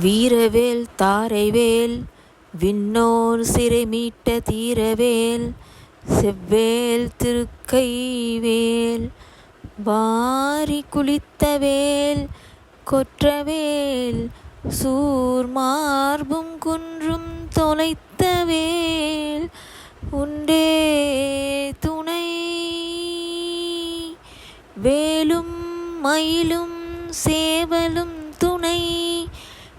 வீரவேல் தாரைவேல் விண்ணோர் சிறை மீட்ட தீரவேல் செவ்வேல் திருக்கைவேல் வாரி குளித்தவேல் கொற்றவேல் சூர்மார்பும் குன்றும் தொலைத்தவேல் உண்டே துணை. வேலும் மயிலும் சேவலும் துணை.